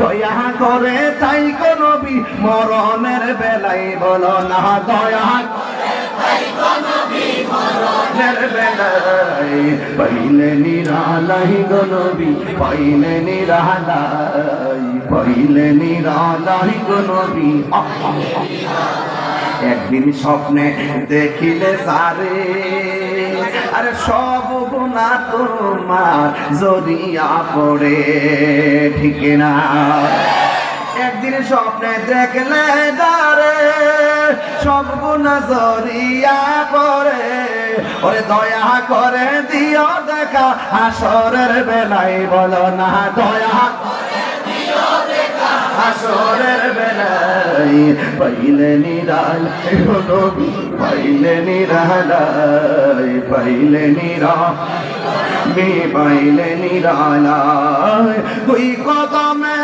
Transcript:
দয়া করে তাই নবী, মরণের বেলায় বলো না, দয়া পাইলে নিরালাই গো পাইলে নিরালাই পাইলে নিরালাই গো। একদিন স্বপ্নে দেখিলে সারে আরে সব গুণা তোমার জড়িয়া পড়ে ঠিক না। একদিন স্বপ্নে দেখলে দারে সব গুণা জড়িয়া পড়ে ওরে দয়া করে দিও দেখা, হাসরের বেলায় বলো না দয়া হাসরের বেলায়, পাইলে নিরাল পাইলে নিরালায় পাইলে নিরা মে পাইলে নিরালায় দুই কদমে